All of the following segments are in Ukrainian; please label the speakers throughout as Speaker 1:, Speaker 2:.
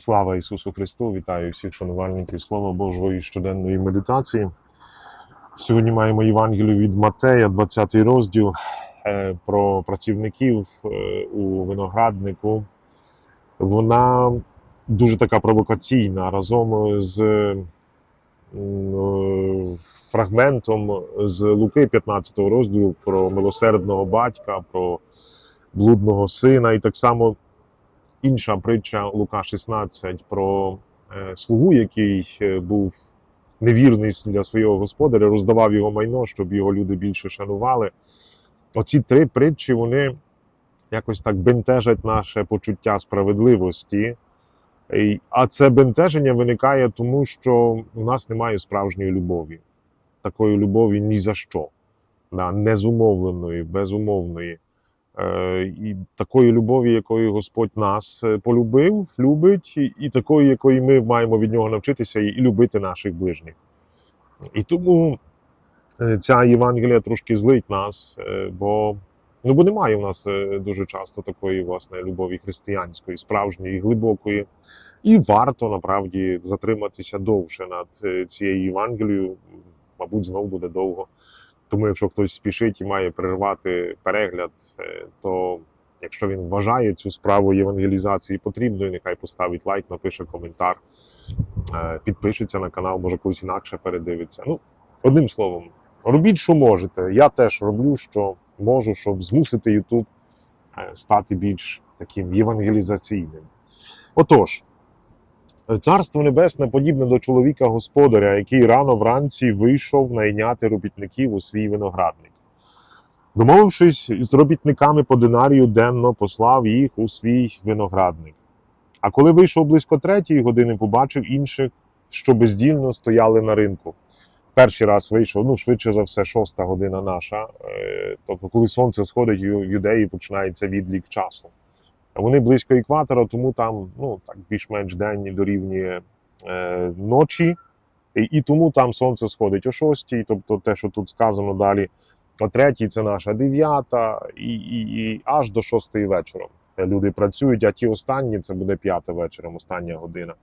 Speaker 1: Слава Ісусу Христу! Вітаю всіх шанувальників Слова Божого і щоденної медитації. Сьогодні маємо Євангелію від Матея, 20 розділ е, про працівників е, у винограднику. Вона дуже така провокаційна разом з е, фрагментом з Луки 15 розділу про милосердного батька, про блудного сина, і так само інша притча Лука 16 про е, слугу, який е, був невірний для свого господаря, роздавав його майно, щоб його люди більше шанували. Оці три притчі вони якось так бентежать наше почуття справедливості. А це бентеження виникає тому, що у нас немає справжньої любові. Такої любові ні за що. Да, незумовленої, безумовної. Е, і такої любові, якою Господь нас е, полюбив, любить, і, такої, якої ми маємо від нього навчитися і, любити наших ближніх. І тому е, ця Євангелія трошки злить нас, бо, ну, бо немає в нас дуже часто такої власне любові християнської, справжньої, глибокої. І варто направді затриматися довше над цією Євангелією. Мабуть, знову буде довго. Тому, якщо хтось спішить і має перервати перегляд, е, то якщо він вважає цю справу євангелізації потрібною, нехай поставить лайк, напише коментар, е, підпишеться на канал, може колись інакше передивиться. Ну, одним словом, робіть, що можете. Я теж роблю, що можу, щоб змусити YouTube е, стати більш таким євангелізаційним. Отож. Царство Небесне подібне до чоловіка господаря, який рано вранці вийшов найняти робітників у свій виноградник. Домовившись із робітниками по динарію денно послав їх у свій виноградник. А коли вийшов близько третьої години, побачив інших, що бездільно стояли на ринку. Перший раз вийшов, ну швидше за все, шоста година наша. Е, Тобто, коли сонце сходить, в юдеї починається відлік часу. Вони близько екватора, тому там ну, так більш-менш день дорівнює е, ночі, і, і тому там сонце сходить о 6, тобто те, що тут сказано далі, о 3 це наша 9, і, і, і аж до 6 вечора. Люди працюють, а ті останні це буде 5 вечором, остання година.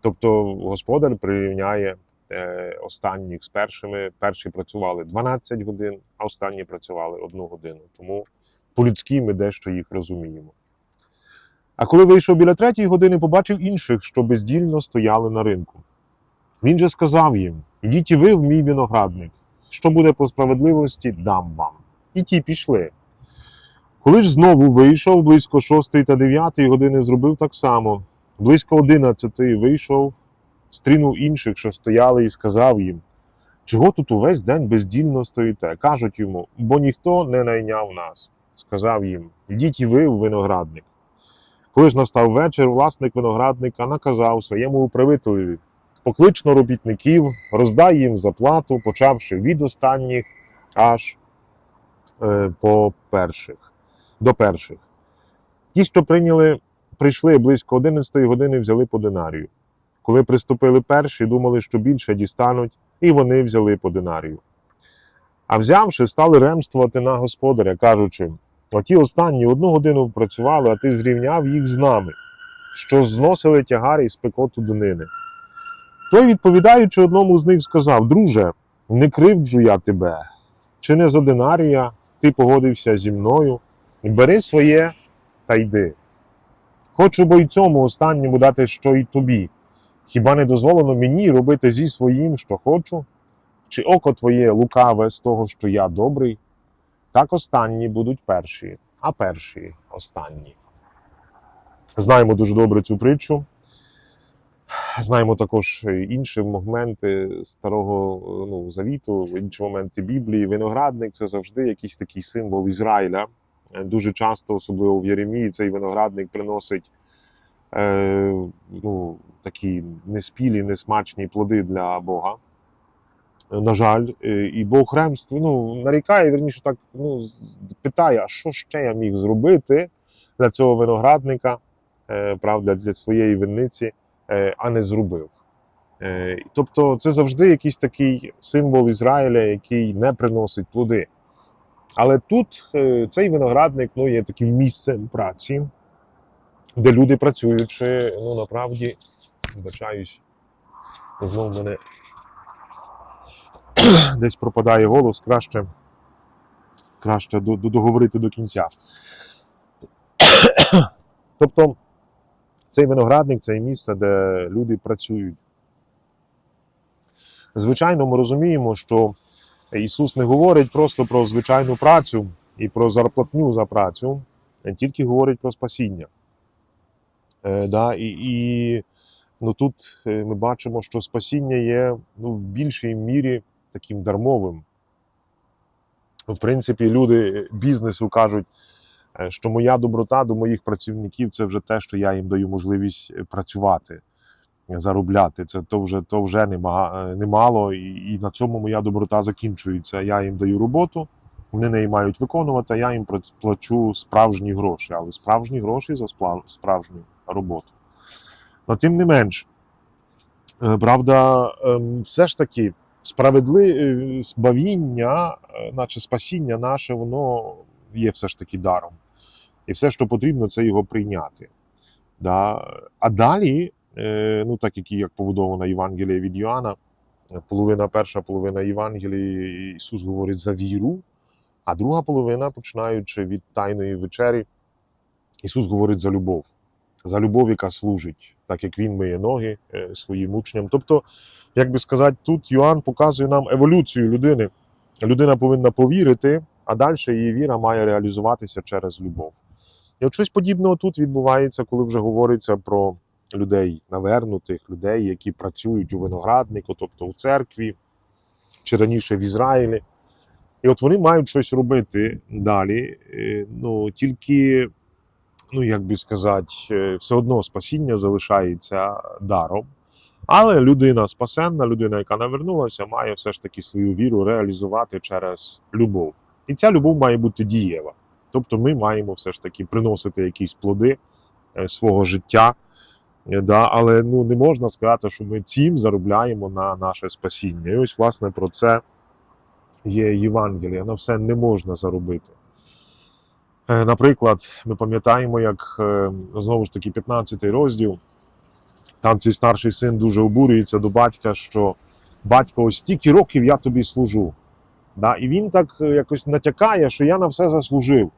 Speaker 1: Тобто господар прирівняє е, останніх з першими. Перші працювали 12 годин, а останні працювали 1 годину. Тому по-людськи ми дещо їх розуміємо. А коли вийшов біля третьої години, побачив інших, що бездільно стояли на ринку. Він же сказав їм: Ідіть і ви в мій виноградник, що буде по справедливості, дам вам. І ті пішли. Коли ж знову вийшов близько шостої та дев'ятої години, зробив так само. Близько одинадцятої вийшов, стрінув інших, що стояли, і сказав їм: Чого тут увесь день бездільно стоїте? Кажуть йому, бо ніхто не найняв нас. Сказав їм: Ідіть і ви в виноградник. Коли ж настав вечір, власник виноградника наказав своєму управителеві поклично робітників, роздай їм заплату, почавши від останніх аж е, по перших, до перших. Ті, що прийняли, прийшли близько 11 години, взяли по динарію. Коли приступили перші, думали, що більше дістануть, і вони взяли по динарію. А взявши, стали ремствувати на господаря, кажучи: Оті останні одну годину працювали, а ти зрівняв їх з нами, що зносили тягари із пекоту донини. Той, відповідаючи одному з них, сказав: Друже, не кривджу я тебе, чи не за динарія ти погодився зі мною, бери своє та йди. Хочу бо й цьому останньому дати що й тобі. Хіба не дозволено мені робити зі своїм, що хочу? Чи око твоє лукаве з того, що я добрий? Так останні будуть перші, а перші останні. Знаємо дуже добре цю притчу. Знаємо також інші моменти старого ну, завіту, інші моменти Біблії. Виноградник це завжди якийсь такий символ Ізраїля. Дуже часто, особливо в Єремії, цей виноградник приносить е, ну, такі неспілі, несмачні плоди для Бога. На жаль, Е, і Бог ремствує, ну, нарікає, верніше так ну, питає, а що ще я міг зробити для цього виноградника, е, правда, для своєї винниці, е, а не зробив. Тобто це завжди якийсь такий символ Ізраїля, який не приносить плоди. Але тут цей виноградник ну, є таким місцем праці, де люди працюючи, ну направді, вибачаюсь, знову мене десь пропадає голос, краще, краще до- до- договорити до кінця. Тобто, цей виноградник це місце, де люди працюють. Звичайно, ми розуміємо, що Ісус не говорить просто про звичайну працю і про зарплатню за працю, Він тільки говорить про спасіння. Е, да, і, і ну, тут е, ми бачимо, що спасіння є ну, в більшій мірі таким дармовим. В принципі, люди бізнесу кажуть, е, що моя доброта до моїх працівників це вже те, що я їм даю можливість е, працювати, заробляти. Це то вже, то вже е, немало, і, на цьому моя доброта закінчується. Я їм даю роботу, вони неї мають виконувати, а я їм плачу справжні гроші, але справжні гроші за справжню роботу. Но тим не менш, правда, ем, все ж таки справедливе збавіння, е, наче спасіння наше, воно є все ж таки даром. І все, що потрібно, це його прийняти. Да? А далі, е, ну так як, як побудована Євангелія від Йоанна, половина перша половина Євангелії Ісус говорить за віру, а друга половина, починаючи від Тайної вечері, Ісус говорить за любов, за любов, яка служить, так як Він миє ноги е, своїм учням. Тобто, як би сказати, тут Йоанн показує нам еволюцію людини. Людина повинна повірити, а далі її віра має реалізуватися через любов. І от щось подібного тут відбувається, коли вже говориться про людей навернутих, людей, які працюють у винограднику, тобто у церкві, чи раніше в Ізраїлі. І от вони мають щось робити далі. Е, Ну тільки, ну як би сказати, е, все одно спасіння залишається даром. Але людина спасенна, людина, яка навернулася, має все ж таки свою віру реалізувати через любов. І ця любов має бути дієва. Тобто ми маємо все ж таки приносити якісь плоди е, свого життя. Е, Да, але ну, не можна сказати, що ми цим заробляємо на наше спасіння. І ось, власне, про це є Євангеліє. На все не можна заробити. Е, Наприклад, ми пам'ятаємо, як е, знову ж таки 15 розділ. Там цей старший син дуже обурюється до батька, що батько, ось стільки років я тобі служу. Да? І він так е, якось натякає, що я на все заслужив.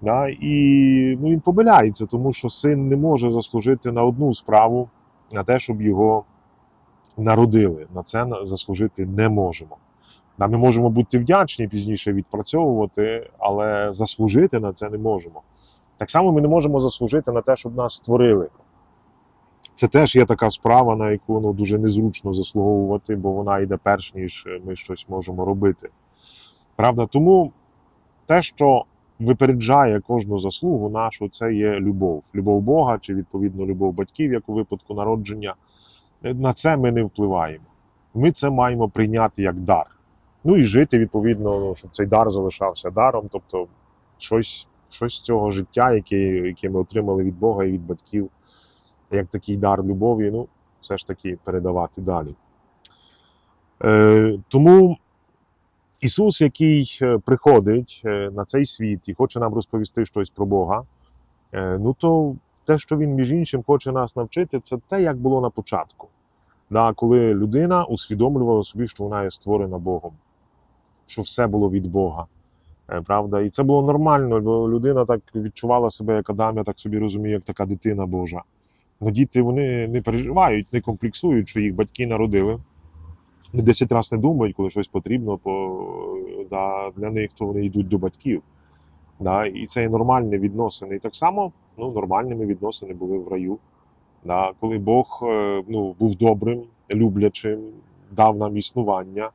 Speaker 1: Да? І ну, він помиляється, тому що син не може заслужити на одну справу, на те, щоб його народили. На це заслужити не можемо. Да, Ми можемо бути вдячні пізніше відпрацьовувати, але заслужити на це не можемо. Так само ми не можемо заслужити на те, щоб нас створили. Це теж є така справа, на яку ну, дуже незручно заслуговувати, бо вона йде перш ніж ми щось можемо робити. Правда, тому те, що випереджає кожну заслугу нашу, це є любов. Любов Бога чи відповідно любов батьків, як у випадку народження. На це ми не впливаємо. Ми це маємо прийняти як дар. Ну і жити відповідно, ну, щоб цей дар залишався даром, тобто щось, щось з цього життя, яке, яке ми отримали від Бога і від батьків, як такий дар любові, ну, все ж таки передавати далі. Е, тому Ісус, який е, приходить е, на цей світ і хоче нам розповісти щось про Бога, е, ну то те, що він між іншим хоче нас навчити, це те, як було на початку. Да, коли людина усвідомлювала собі, що вона є створена Богом, що все було від Бога. Е, Правда, і це було нормально, бо людина так відчувала себе як Адам, я так собі розумію, як така дитина Божа. Но діти вони не переживають, не комплексують, що їх батьки народили. Вони 10 разів не думають, коли щось потрібно по, да, для них, то вони йдуть до батьків. Да, і це є нормальні відносини. І так само ну, нормальними відносини були в раю. Да, коли Бог е, ну, був добрим, люблячим, дав нам існування.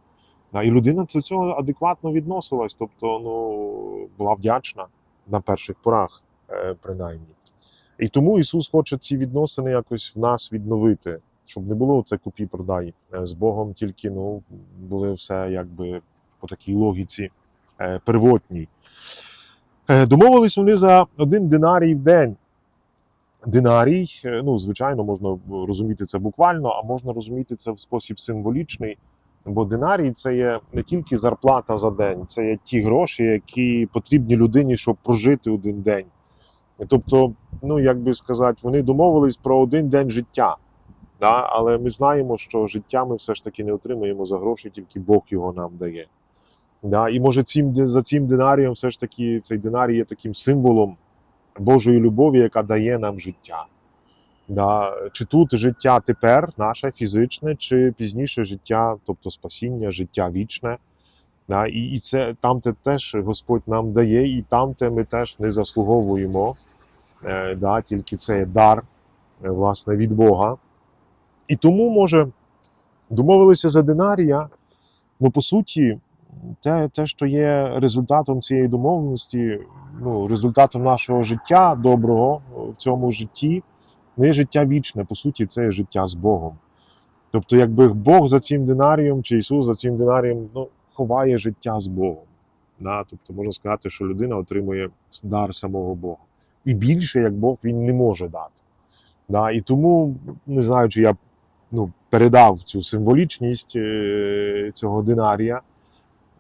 Speaker 1: І людина до цього адекватно відносилась, тобто ну, була вдячна на перших порах, е, принаймні. І тому Ісус хоче ці відносини якось в нас відновити, щоб не було це купі продай Е, з Богом, тільки ну, були все якби по такій логіці е, первотній. Домовились вони за один динарій в день. Динарій, ну, звичайно, можна розуміти це буквально, а можна розуміти це в спосіб символічний. Бо динарій це є не тільки зарплата за день, це є ті гроші, які потрібні людині, щоб прожити один день. Тобто, ну як би сказати, вони домовились про один день життя. Да? Але ми знаємо, що життя ми все ж таки не отримуємо за гроші, тільки Бог його нам дає. Да? І може цим, за цим динарієм все ж таки цей динарій є таким символом Божої любові, яка дає нам життя. Да? Чи тут життя тепер, наше фізичне, чи пізніше життя, тобто спасіння, життя вічне. Да? І, і це там те теж Господь нам дає, і там те ми теж не заслуговуємо. Е, да? Тільки це є дар е, власне, від Бога. І тому, може, домовилися за динарія, ну, по суті, те, те, що є результатом цієї домовленості, ну, результатом нашого життя доброго в цьому житті, не є життя вічне, по суті, це життя з Богом. Тобто, якби Бог за цим динарієм, чи Ісус за цим динарієм ну, ховає життя з Богом. Да? Тобто, можна сказати, що людина отримує дар самого Бога. І більше, як Бог, він не може дати. Да? І тому, не знаю, чи я ну, передав цю символічність е, цього динарія.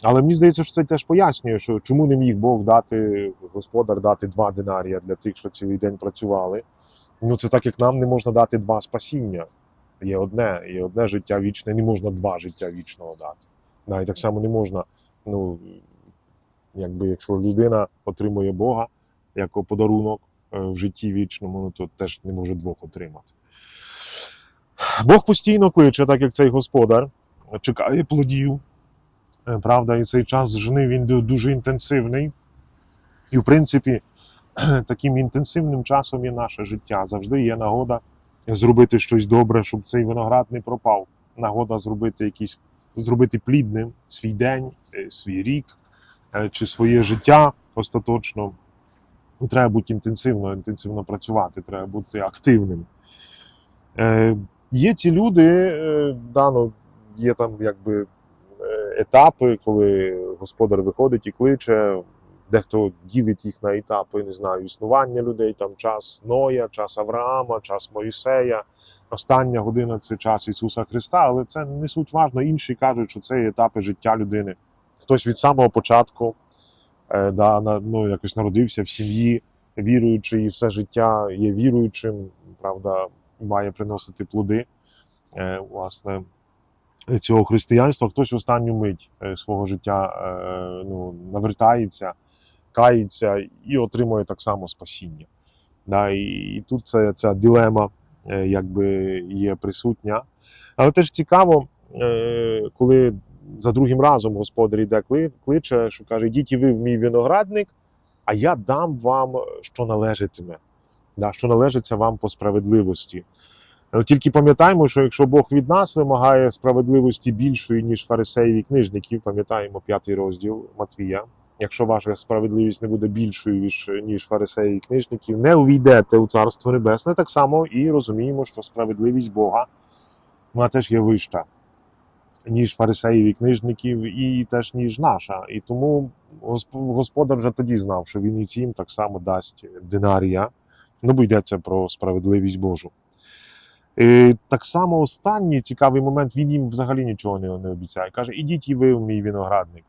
Speaker 1: Але мені здається, що це теж пояснює, що чому не міг Бог дати, господар дати два динарія для тих, що цілий день працювали. Ну, це так, як нам не можна дати два спасіння. Є одне, є одне життя вічне, не можна два життя вічного дати. Да, і так само не можна, ну, якби якщо людина отримує Бога як подарунок е, в житті вічному, ну, то теж не може двох отримати. Бог постійно кличе, так як цей господар, чекає плодів. Е, Правда, і цей час жни він дуже інтенсивний. І, в принципі, таким інтенсивним часом є наше життя. Завжди є нагода зробити щось добре, щоб цей виноград не пропав. Нагода зробити якийсь, зробити плідним свій день, е, свій рік е, чи своє життя остаточно. Треба бути інтенсивно, інтенсивно працювати, треба бути активним. Е, є ці люди, е, да, ну, є там якби е, етапи, коли господар виходить і кличе. Дехто ділить їх на етапи, не знаю, існування людей, там час Ноя, час Авраама, час Моїсея. Остання година це час Ісуса Христа, але це не суть важно. Інші кажуть, що це етапи життя людини. Хтось від самого початку е, да, на, ну, якось народився в сім'ї, віруючий, і все життя є віруючим, правда, має приносити плоди. Е, власне, цього християнства, хтось в останню мить е, свого життя е, ну, навертається, кається і отримує так само спасіння. Да, і, і тут це, ця дилема е, якби є присутня. Але теж цікаво, е, коли за другим разом господар йде кли- кличе, що каже: Ідіть ви в мій виноградник, а я дам вам, що належатиме, да, що належиться вам по справедливості. Е, Тільки пам'ятаємо, що якщо Бог від нас вимагає справедливості більшої, ніж фарисеїв і книжників, пам'ятаємо п'ятий розділ Матвія. Якщо ваша справедливість не буде більшою, ніж, фарисеїв і книжників, не увійдете у Царство Небесне. Так само і розуміємо, що справедливість Бога вона теж є вища, ніж фарисеїв і книжників, і теж ніж наша. І тому Господар вже тоді знав, що він і цим так само дасть динарія. Ну, бо йдеться про справедливість Божу. І так само останній цікавий момент, він їм взагалі нічого не обіцяє. Каже, ідіть і ви в мій виноградник.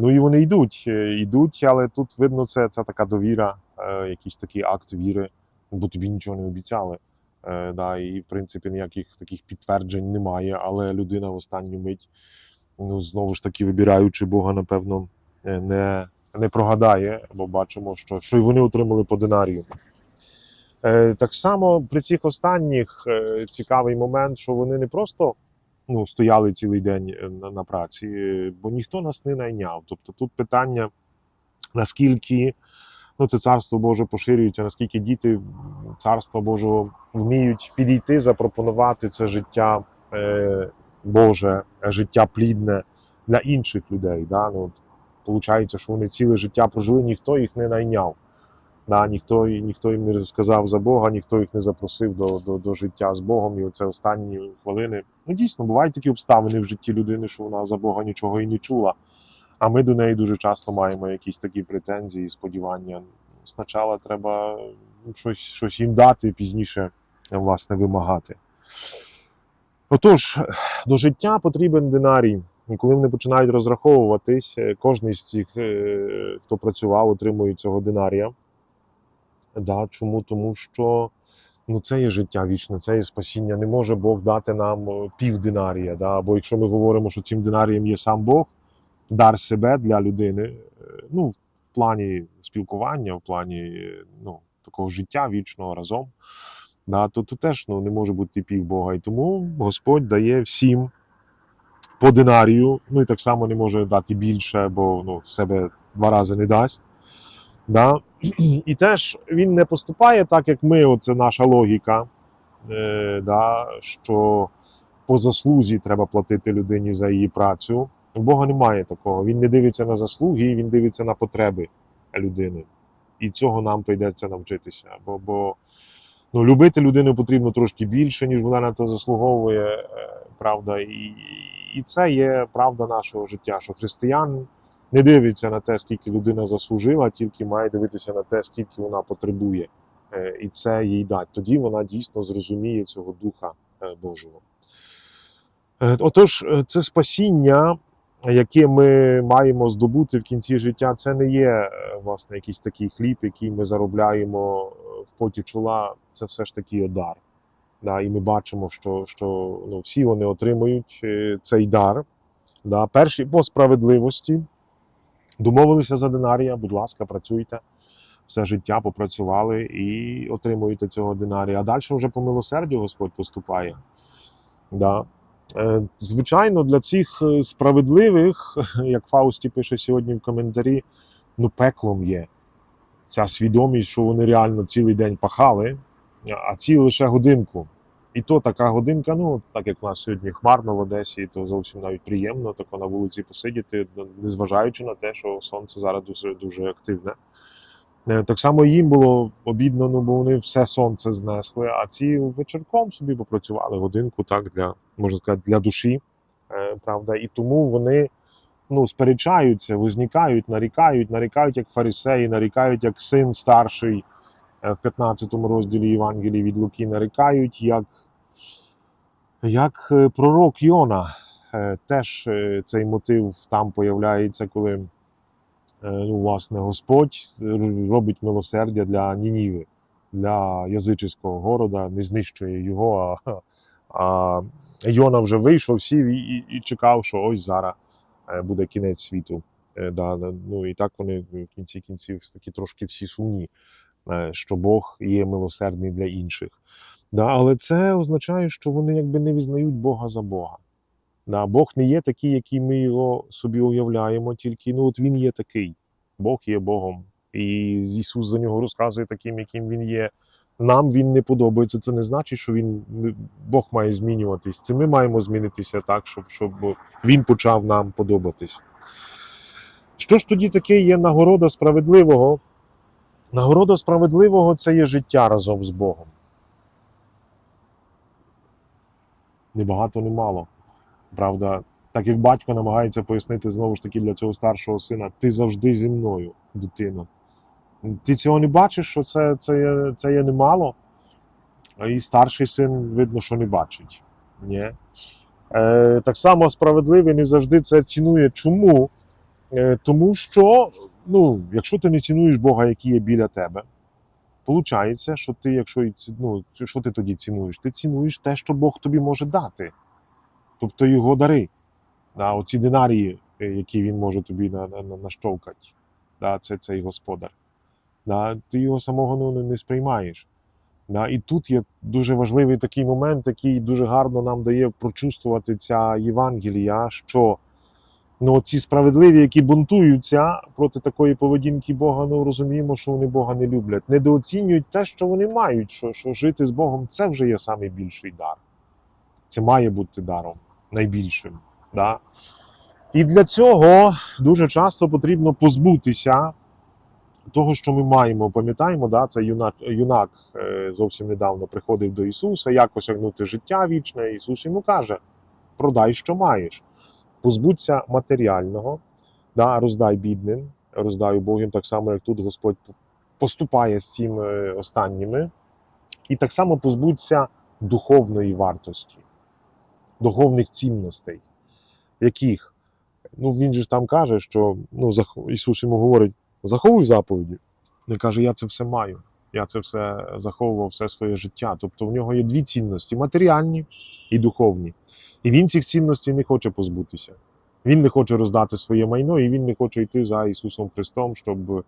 Speaker 1: Ну і вони йдуть, е, йдуть, але тут видно, це, це така довіра, е, якийсь такий акт віри, бо тобі нічого не обіцяли. Е, да, і, в принципі, ніяких таких підтверджень немає, але людина в останню мить, ну, знову ж таки, вибираючи Бога, напевно, е, не, не прогадає, бо бачимо, що, що й вони отримали по динарію. Е, Так само при цих останніх е, цікавий момент, що вони не просто ну, стояли цілий день е, на, на праці, бо ніхто нас не найняв. Тобто тут питання, наскільки ну, це царство Боже поширюється, наскільки діти царства Божого вміють підійти, запропонувати це життя е, Боже, життя плідне для інших людей. Да? Ну, Получається, що вони ціле життя прожили, ніхто їх не найняв. Да, ніхто, ніхто їм не розказав за Бога, ніхто їх не запросив до, до, до життя з Богом. І оце останні хвилини. Ну, дійсно, бувають такі обставини в житті людини, що вона за Бога нічого і не чула. А ми до неї дуже часто маємо якісь такі претензії, сподівання. Спочатку треба ну, щось, щось їм дати, пізніше власне вимагати. Отож, до життя потрібен динарій. І коли вони починають розраховуватись, кожен з цих, е, хто працював, отримує цього динарія. Да, чому? Тому що ну, це є життя вічне, це є спасіння. Не може Бог дати нам е, пів динарія. Да? Або якщо ми говоримо, що цим динарієм є сам Бог, дар себе для людини, е, ну, в плані спілкування, в плані е, ну, такого життя вічного разом, да, то, то теж ну, не може бути пів Бога. І тому Господь дає всім по динарію, ну і так само не може дати більше, бо ну, себе два рази не дасть. Да? І теж він не поступає так, як ми, оце наша логіка, е, да, що по заслузі треба платити людині за її працю. У Бога немає такого. Він не дивиться на заслуги, він дивиться на потреби людини. І цього нам прийдеться навчитися. Бо, бо ну, любити людину потрібно трошки більше, ніж вона на то заслуговує. е, Правда, і, і це є правда нашого життя, що християн не дивиться на те, скільки людина заслужила, тільки має дивитися на те, скільки вона потребує. Е, І це їй дать. Тоді вона дійсно зрозуміє цього Духа е, Божого. Е, Отож, це спасіння, яке ми маємо здобути в кінці життя, це не є власне якийсь такий хліб, який ми заробляємо в поті чола. Це все ж таки дар. Да, і ми бачимо, що, що ну, всі вони отримують цей дар. Да, перші по справедливості. Домовилися за динарія, будь ласка, працюйте. Все життя попрацювали і отримуєте цього динарія. А далі вже по милосердю Господь поступає. Да. Е, Звичайно, для цих е, справедливих, як Фаусті пише сьогодні в коментарі, ну пеклом є ця свідомість, що вони реально цілий день пахали, а ці лише годинку. І то така годинка, ну так як у нас сьогодні хмарно в Одесі, то зовсім навіть приємно тако на вулиці посидіти, незважаючи на те, що сонце зараз дуже дуже активне. Е, Так само їм було обідно, ну бо вони все сонце знесли, а ці вечірком собі попрацювали годинку, так, для, можна сказати, для душі. Е, Правда, і тому вони ну, сперечаються, возникають, нарікають, нарікають як фарисеї, нарікають як син старший е, в 15 розділі Євангелії від Луки, нарікають як, як е, пророк Йона. Е, Теж е, цей мотив там появляється, коли ну, власне, Господь робить милосердя для Нініви, для язичського города, не знищує його. А, а Йона вже вийшов, сів і, і, і чекав, що ось зараз буде кінець світу. Да, ну і так вони в кінці кінців такі трошки всі сумні, що Бог є милосердний для інших. Да, але це означає, що вони якби не визнають Бога за Бога. Да, Бог не є такий, який ми його собі уявляємо, тільки ну от він є такий. Бог є Богом. І Ісус за нього розказує таким, яким він є. Нам він не подобається. Це не значить, що він Бог має змінюватись. Це ми маємо змінитися так, щоб, щоб він почав нам подобатись. Що ж тоді таке є нагорода справедливого? Нагорода справедливого це є життя разом з Богом. Ні багато, ні мало. Правда, так як батько намагається пояснити знову ж таки для цього старшого сина, ти завжди зі мною, дитино. Ти цього не бачиш, що це, це, є, це є немало, і старший син, видно, що не бачить. Ні. Е, так само справедливий не завжди це цінує. Чому? Е, тому що, ну, якщо ти не цінуєш Бога, який є біля тебе, Получається, що ти, якщо ну, що ти тоді цінуєш? Ти цінуєш те, що Бог тобі може дати, тобто його дари, да, оці динарії, е, які він може тобі на, на, на- нащовкати. Да, це цей господар. Да, ти його самого ну, не, сприймаєш. Да, і тут є дуже важливий такий момент, який дуже гарно нам дає прочувствувати ця Євангелія, що ну, ці справедливі, які бунтуються проти такої поведінки Бога, ну розуміємо, що вони Бога не люблять. Недооцінюють те, що вони мають, що, що жити з Богом це вже є найбільший дар. Це має бути даром найбільшим. Да? І для цього дуже часто потрібно позбутися того, що ми маємо. Пам'ятаємо, да, це юнак, юнак е, зовсім недавно приходив до Ісуса, як осягнути життя вічне. Ісус йому каже: продай, що маєш позбудься матеріального, да, роздай бідним, роздай убогим, так само, як тут Господь поступає з цими останніми, і так само позбудься духовної вартості, духовних цінностей, яких? Ну, він же ж там каже, що ну, Ісус йому говорить: заховуй заповіді. Він каже, я це все маю. Я це все заховував все своє життя. Тобто в нього є дві цінності: матеріальні і духовні. І він цих цінностей не хоче позбутися. Він не хоче роздати своє майно, і він не хоче йти за Ісусом Христом, щоб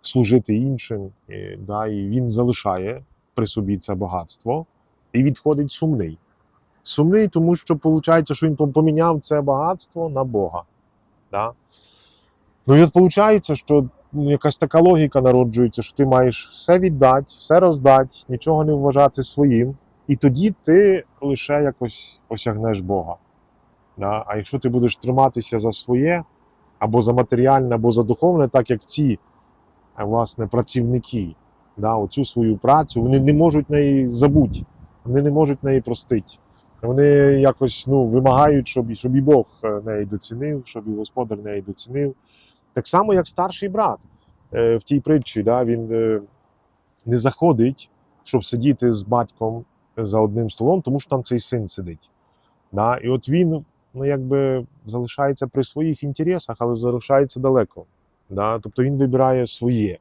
Speaker 1: служити іншим. І, да, і він залишає при собі це багатство і відходить сумний. Сумний, тому що виходить, що він поміняв це багатство на Бога. Да? Ну і от виходить, що якась така логіка народжується, що ти маєш все віддати, все роздати, нічого не вважати своїм, і тоді ти лише якось осягнеш Бога. Да? А якщо ти будеш триматися за своє, або за матеріальне, або за духовне, так як ці е, власне, працівники, да, оцю свою працю, вони не можуть неї забути, вони не можуть неї простити. Вони якось ну, вимагають, щоб, щоб і Бог е, неї доцінив, щоб і Господар неї доцінив. Так само, як старший брат е, в тій притчі, да, він е, не заходить, щоб сидіти з батьком за одним столом, тому що там цей син сидить. Да? І от він ну, якби залишається при своїх інтересах, але залишається далеко. Да? Тобто він вибирає своє,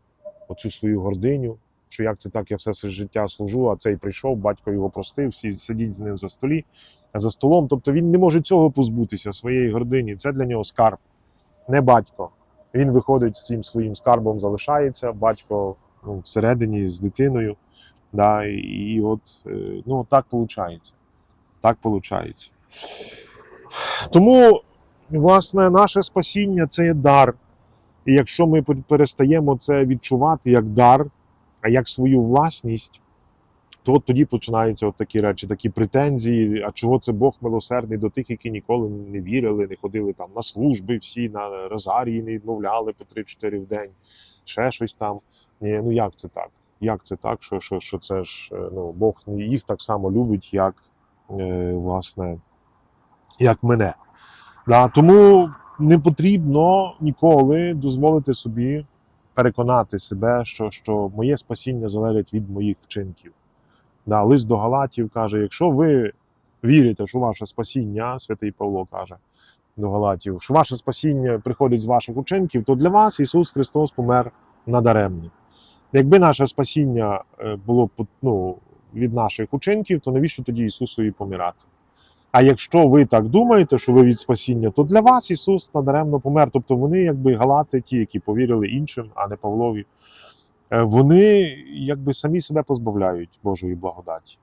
Speaker 1: оцю свою гординю, що як це так, я все життя служу, а цей прийшов, батько його простив, всі сидіть з ним за столі, за столом. Тобто він не може цього позбутися, своєї гордині. Це для нього скарб, не батько. Він виходить з цим своїм скарбом, залишається, батько ну, всередині з дитиною. Да, і, і от е, ну, так виходить. Так виходить. Тому, власне, наше спасіння це є дар. І якщо ми перестаємо це відчувати як дар, а як свою власність, то от тоді починаються от такі речі, такі претензії. А чого це Бог милосердний до тих, які ніколи не вірили, не ходили там на служби, всі на розарії не відмовляли по 3-4 в день, ще щось там. Ні, ну як це так? Як це так, що що, що це ж е, ну, Бог їх так само любить, як е, власне, як мене. Да, тому не потрібно ніколи дозволити собі переконати себе, що що моє спасіння залежить від моїх вчинків. Да, Лист до Галатів каже: якщо ви вірите, що ваше спасіння, святий Павло каже до Галатів, що ваше спасіння приходить з ваших учинків, то для вас Ісус Христос помер надаремно. Якби наше спасіння е, було ну, від наших учинків, то навіщо тоді Ісусу і помирати? А якщо ви так думаєте, що ви від спасіння, то для вас Ісус надаремно помер. Тобто вони, якби галати, ті, які повірили іншим, а не Павлові, вони якби самі себе позбавляють Божої благодаті,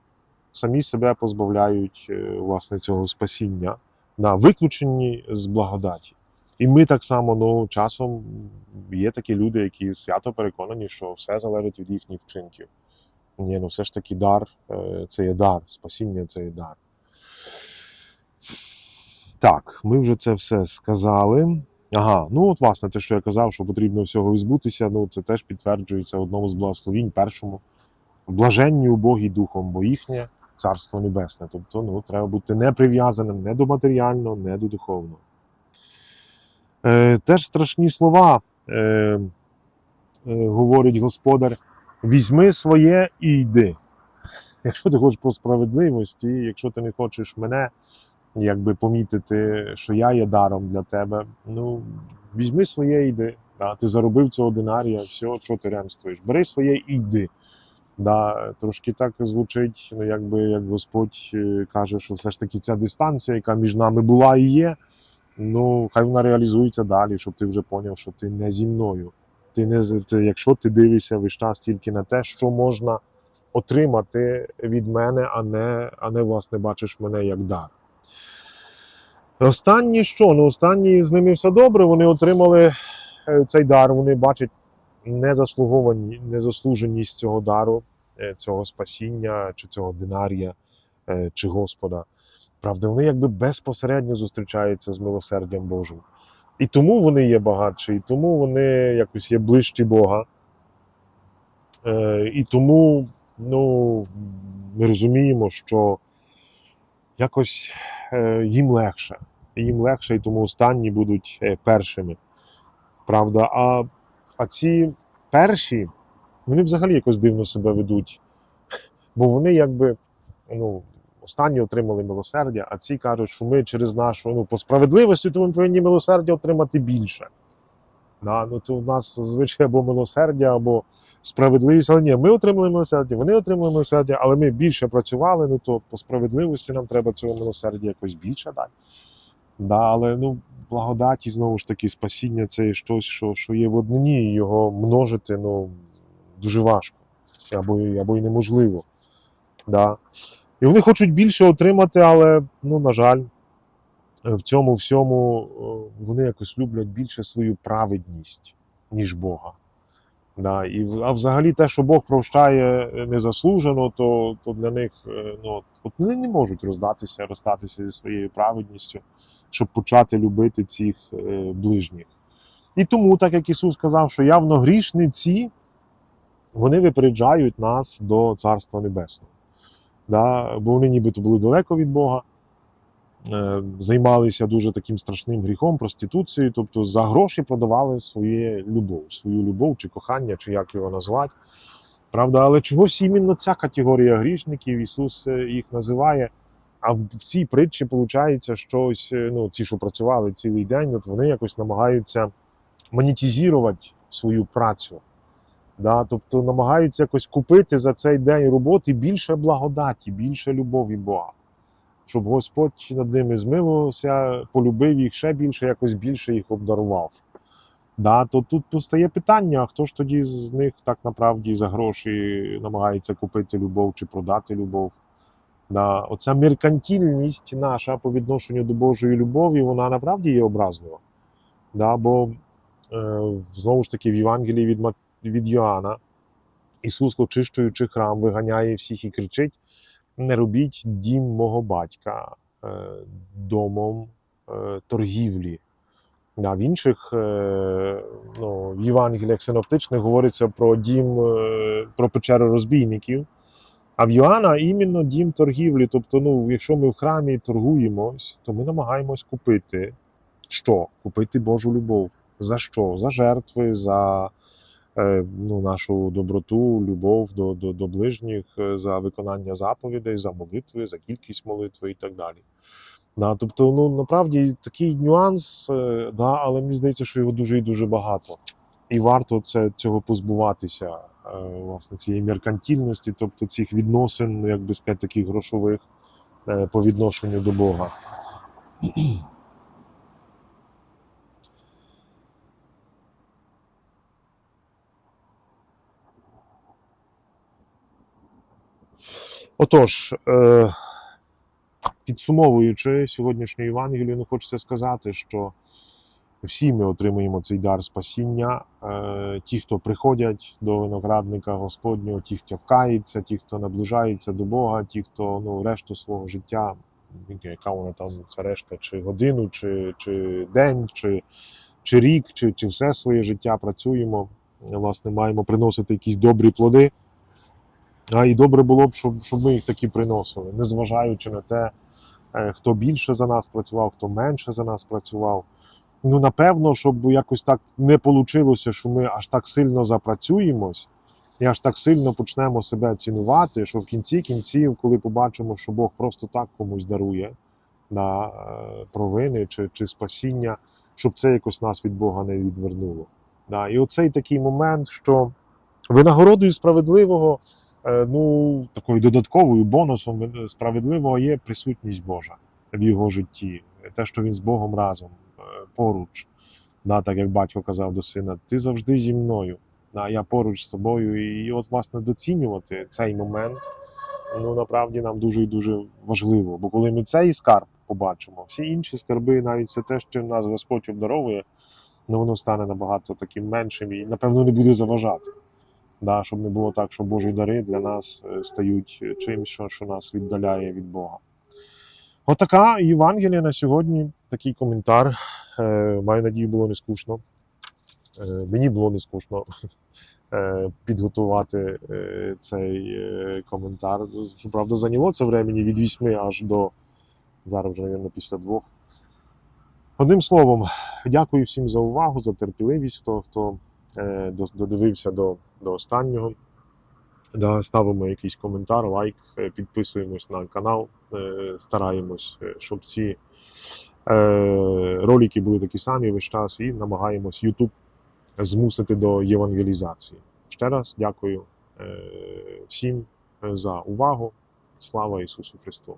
Speaker 1: самі себе позбавляють е, власне цього спасіння, да, виключені з благодаті. І ми так само ну, часом є такі люди, які свято переконані, що все залежить від їхніх вчинків. Ні, ну все ж таки дар е, це є дар, спасіння це є дар. Так, ми вже це все сказали. Ага, ну от власне, те, що я казав, що потрібно всього збутися, ну це теж підтверджується одному з благословінь, першому блаженні убогі духом, бо їхнє царство небесне. Тобто, ну, треба бути не прив'язаним не до матеріального, не до духовного. Е, Теж страшні слова е, е, говорить господар: візьми своє і йди. Якщо ти хочеш по справедливості, якщо ти не хочеш мене якби помітити, що я є даром для тебе, ну візьми своє йди. Да? Ти заробив цього динарія, все, що ти ремствуєш. Бери своє і йди. Да, Трошки так звучить, ну якби як Господь е, каже, що все ж таки ця дистанція, яка між нами була і є, ну хай вона реалізується далі, щоб ти вже поняв, що ти не зі мною. Ти не ти, Якщо ти дивишся весь час тільки на те, що можна отримати від мене, а не, а не власне бачиш мене як дар. Останні що? Ну, останні з ними все добре. Вони отримали е, цей дар, вони бачать незаслуговані, незаслуженість цього дару, е, цього спасіння, чи цього динарія, е, чи Господа. Правда, вони якби безпосередньо зустрічаються з милосердям Божим. І тому вони є багатші, і тому вони якось є ближчі Бога. І тому ну, ми розуміємо, що якось їм легше. Їм легше, і тому останні будуть е, першими. Правда, а, а ці перші, вони взагалі якось дивно себе ведуть. Бо вони якби ну, останні отримали милосердя, а ці кажуть, що ми через нашу ну, по справедливості, то ми повинні милосердя отримати більше. Да? Ну, то у нас зазвичай або милосердя, або справедливість. Але ні, ми отримали милосердя, вони отримали милосердя, але ми більше працювали, ну то по справедливості нам треба цього милосердя якось більше дати. Да, але ну, благодаті, знову ж таки, спасіння це є щось, що, що є в однині, і його множити ну, дуже важко або, або й неможливо. Да. І вони хочуть більше отримати, але, ну, на жаль, в цьому всьому вони якось люблять більше свою праведність, ніж Бога. Да, і, а взагалі те, що Бог прощає незаслужено, то, то для них е, ну, от вони не можуть роздатися, розстатися зі своєю праведністю, щоб почати любити цих е, ближніх. І тому, так як Ісус сказав, що явно грішниці, вони випереджають нас до Царства Небесного. Да? Бо вони нібито були далеко від Бога, е, займалися дуже таким страшним гріхом, проституцією, тобто за гроші продавали свою любов, свою любов чи кохання, чи як його назвати. Правда, але чогось іменно ця категорія грішників Ісус е, їх називає. А в цій притчі виходить щось, е, ну, ці, що працювали цілий день, от вони якось намагаються монетизувати свою працю. Да? Тобто намагаються якось купити за цей день роботи більше благодаті, більше любові Бога. Щоб Господь над ними змилувався, полюбив їх ще більше, якось більше їх обдарував. Да, то тут постає питання: а хто ж тоді з них так направді за гроші намагається купити любов чи продати любов? Да, оця меркантильність наша по відношенню до Божої любові, вона направді є образлива. Да, бо е, знову ж таки в Євангелії від, від Йоанна Ісус, очищуючи храм, виганяє всіх і кричить: не робіть дім мого батька е, домом е, торгівлі. Да, в інших е, ну, Євангеліях синоптичних говориться про дім, е, про печеру розбійників. А в Йоанна іменно дім торгівлі. Тобто, ну, якщо ми в храмі торгуємось, то ми намагаємось купити що? Купити Божу любов. За що? За жертви, за е, ну, нашу доброту, любов до, до, до ближніх, е, за виконання заповідей, за молитви, за кількість молитви і так далі. Да, тобто, ну насправді такий нюанс, е, да, але мені здається, що його дуже і дуже багато. І варто це, цього позбуватися, власне, цієї меркантильності, тобто цих відносин, як би сказати, таких грошових е, по відношенню до Бога. Отож, е, підсумовуючи сьогоднішню Євангелію, ну хочеться сказати, що всі ми отримуємо цей дар спасіння. Е, ті, хто приходять до виноградника Господнього, ті, хто вкається, ті, хто наближається до Бога, ті, хто ну, решту свого життя, яка вона там ця решта, чи годину, чи, чи день, чи, чи рік, чи, чи все своє життя працюємо. Власне, маємо приносити якісь добрі плоди. А і добре було б, щоб, щоб ми їх такі приносили, незважаючи на те, е, хто більше за нас працював, хто менше за нас працював. Ну, напевно, щоб якось так не вийшло, що ми аж так сильно запрацюємось і аж так сильно почнемо себе цінувати, що в кінці кінців, коли побачимо, що Бог просто так комусь дарує на е, провини чи, чи спасіння, щоб це якось нас від Бога не відвернуло. Да. І оцей такий момент, що винагородою справедливого е, ну, такою додатковою бонусом справедливого є присутність Божа в його житті, те, що він з Богом разом поруч. Да, так як батько казав до сина, ти завжди зі мною. Да, я поруч з тобою. І от, власне, доцінювати цей момент, ну направді нам дуже і дуже важливо. Бо коли ми цей скарб побачимо, всі інші скарби, навіть все те, що нас Господь обдаровує, ну воно стане набагато таким меншим і, напевно, не буде заважати. Да, щоб не було так, що Божі дари для нас е, стають чимось, що, що нас віддаляє від Бога. Отака Євангелія на сьогодні, такий коментар. Е, Маю надію, було не скучно. Е, Мені було не скучно е, підготувати цей коментар. Щоправда, зайняло це времені від 8 аж до зараз вже, мабуть, після двох. Одним словом, дякую всім за увагу, за терпіливість, хто, хто додивився до, до останнього. Да, ставимо якийсь коментар, лайк, підписуємось на канал, стараємось, щоб ці ролики були такі самі весь час, і намагаємось YouTube змусити до євангелізації. ще раз дякую е, всім за увагу. Слава Ісусу Христу!